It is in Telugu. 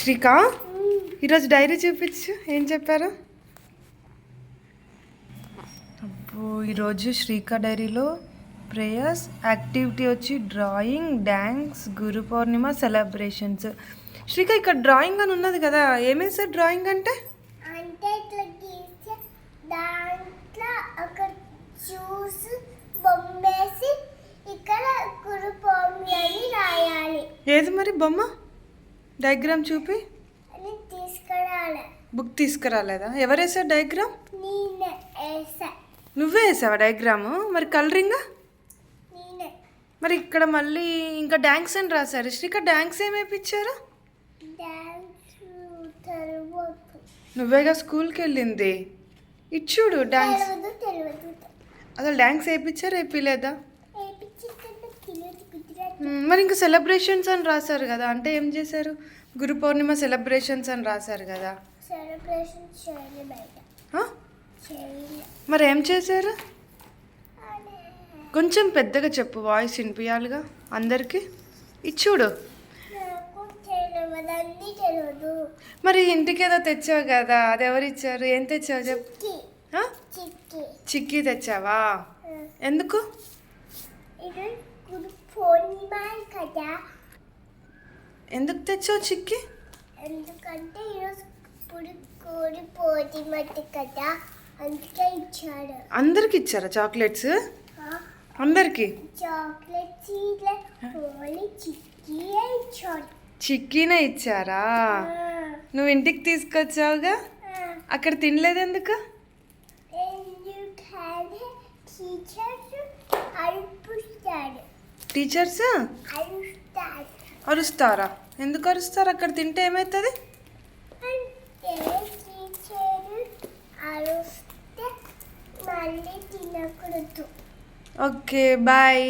శ్రీకా ఈరోజు డైరీ చూపించు ఏం చెప్పారు? అబ్బో ఈరోజు శ్రీకా డైరీలో ప్రేయర్స్ యాక్టివిటీ వచ్చి drawing dance Guru Purnima celebrations. Srika ఇక్కడ డ్రాయింగ్ అని ఉన్నది కదా ఏమేసారు డ్రాయింగ్ అంటే? అంటే ఇట్లా గీసి దాంట్లో ఒక జ్యూస్ బొమ్మేసి ఇక్కడ గురు పౌర్ణమి అని రాయాలి. ఏది మరి బొమ్మ? డయాగ్రామ్ చూపి. బుక్ తీసుకురాలేదా? ఎవరు వేసారు డయాగ్రామ్? నువ్వే వేసావా డయాగ్రాము? మరి కలరింగా? మరి ఇక్కడ మళ్ళీ ఇంకా డ్యాన్స్ అని రాశారు? శ్రీక డ్యాన్స్ ఏం వేయించారు నువ్వేగా స్కూల్కి వెళ్ళింది. ఇచ్చుడు డ్యాన్స్. అసలు డ్యాన్స్ వేయించారు గుజరాత్ మరి ఇంకా సెలబ్రేషన్స్ అని రాశారు కదా అంటే ఏం చేశారు? గురు పౌర్ణిమ సెలబ్రేషన్స్ అని రాశారు కదా. ఆ? మరి ఏం చేశారు? కొంచెం పెద్దగా చెప్పు వాయిస్ వినిపించాలిగా అందరికీ? ఇచ్చుడు నాకు తెలియదు అన్నీ తెలియదు. మరి ఇంటికి ఏదో తెచ్చావు కదా అది ఎవరు ఇచ్చారు? ఏం తెచ్చావు చెప్పు. చిక్కి. ఆ? చిక్కి. చిక్కీ తెచ్చావా. ఎందుకు? ఇది గురు పూర్ణిమ కదా ఎందుకు తెచ్చావు చిక్కీ? ఎందుకంటే ఈరోజు ఇప్పుడు కోడి పూర్ణిమ కదా అందుకే ఇచ్చాడు. అందరికి ఇచ్చారా చాక్లెట్స్? అందరికి? చాక్లెట్స్ ఓన్లీ చిక్కీ ఇచ్చాడు. చిక్కీనే ఇచ్చారా? నువ్వు ఇంటికి తీసుకొచ్చావుగా. అక్కడ తినలేదు ఎందుకు ఎందుకంటే టీచర్స్ అరుపుస్తాడు టీచర్స్? అరుస్తారా? ఎందుకు అరుస్తారు? అక్కడ తింటే ఏమవుతుంది ఓకే బాయ్.